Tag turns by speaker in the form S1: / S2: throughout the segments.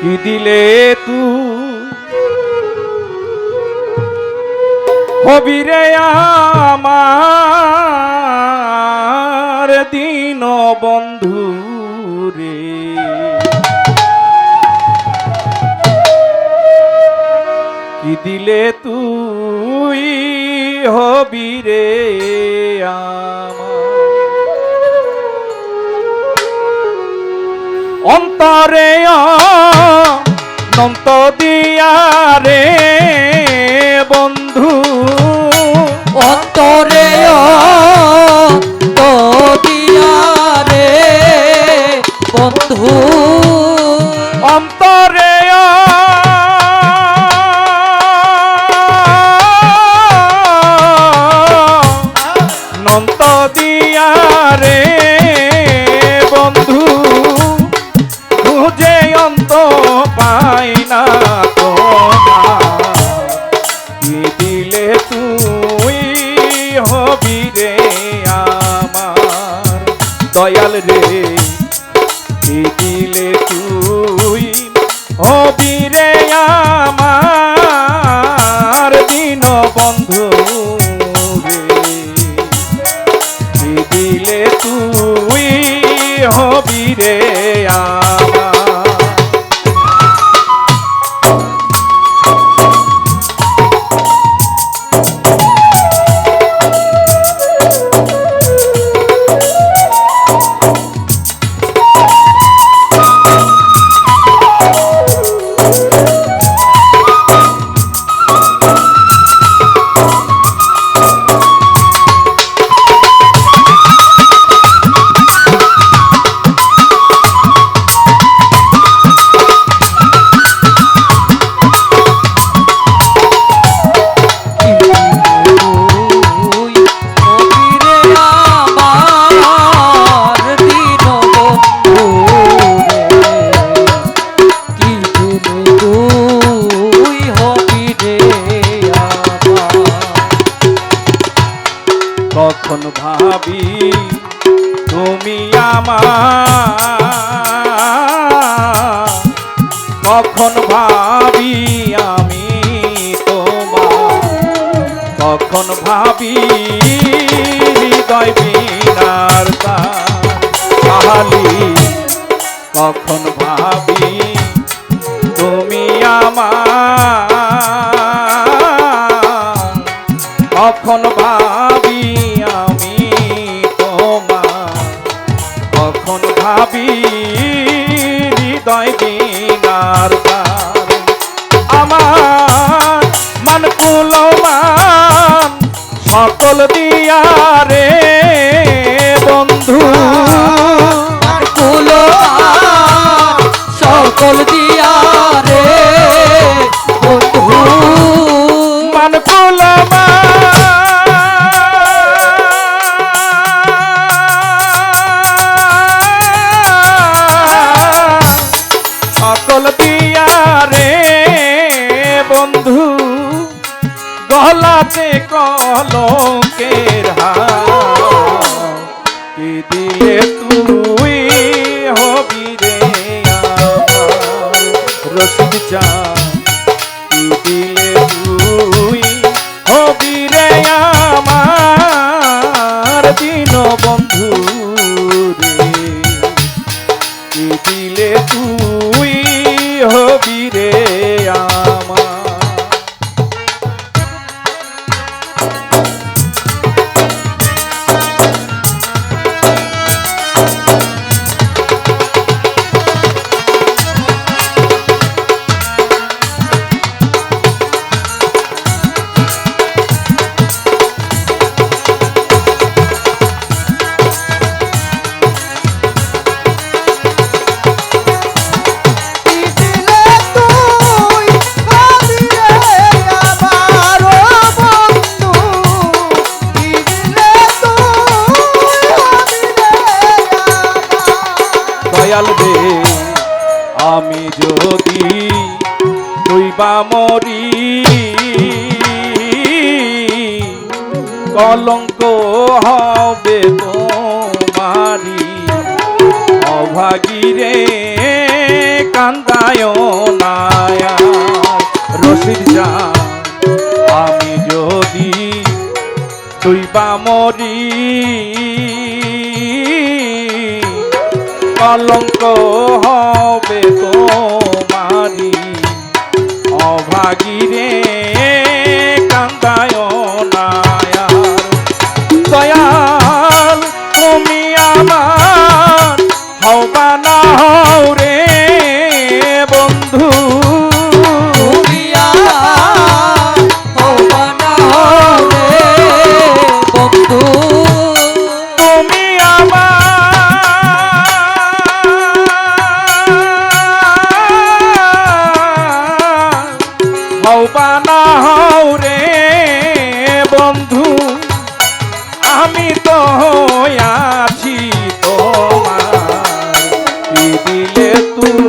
S1: কি দিলে তু? হবিরে আমার দিন বন্ধু রে। কি দিলে তুই হবি রে আমার? অন্তরে নন্ত দিয়া দয়াল রে। কি দিলে তুই হবি রে আমার দিন বন্ধু রে। দিলে তুই হবি আমার কখন ভাবি আমি তোমার কখন ভাবি হৃদয় বিনার তাহালি? কখন ভাবি তুমি আমার সকল দিয়া রে বন্ধু
S2: কুলো সকল দিয়া রে
S1: গলাতে কলঙ্কের দয়াল দে। আমি যদি ডুইবা মরি, কলঙ্ক হবে তোমারি অভাগিরে কান্দায় নায়া রসিদ যা আমি যদি ডুইবা মরি কলঙ্ক হবে তোমারি অভাগী রে filha tu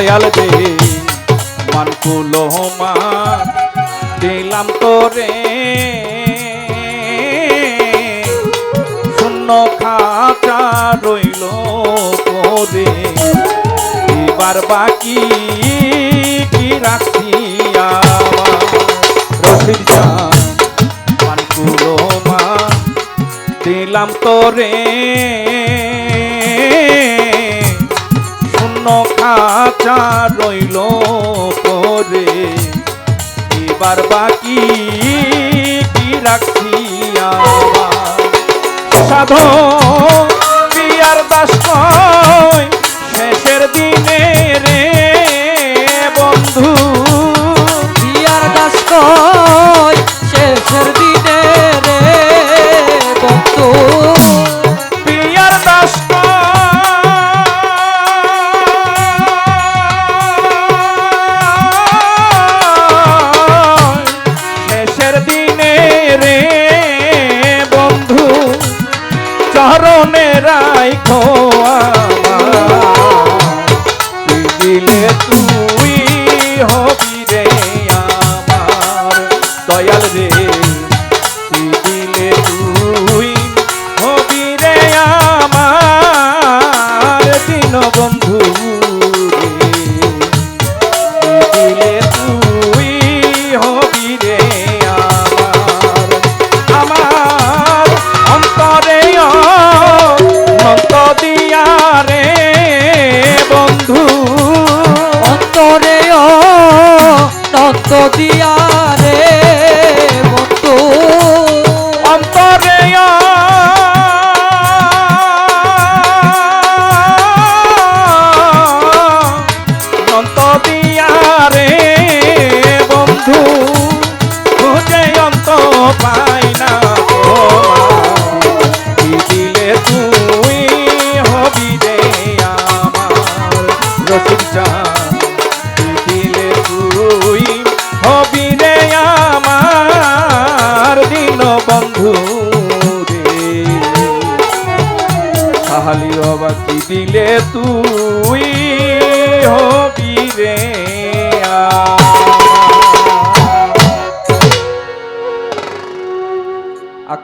S1: দয়াল দে মানকুল মা দিলাম তোরে। শূন্য খাতা রইল করে এবার বাকি কি রাখিয়া আমার রসির মা দিলাম তোরে। স্বর্ণ খাঁচা রইল পরে। এবার বাকি কি রাখিয়া সাধ পিয়ার দাস কয় preto.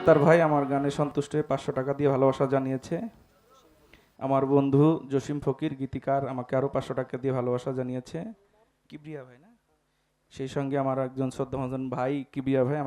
S1: আক্তার ভাই আমার গানে সন্তুষ্ট হয়ে পাঁচশো টাকা দিয়ে ভালোবাসা জানিয়েছে। আমার বন্ধু জসিম ফকির, গীতিকার, আমাকে আরও পাঁচশো টাকা দিয়ে ভালোবাসা জানিয়েছে। কিবরিয়া ভাই না? সেই সঙ্গে আমার একজন শ্রদ্ধা ভাই কিবরিয়া ভাই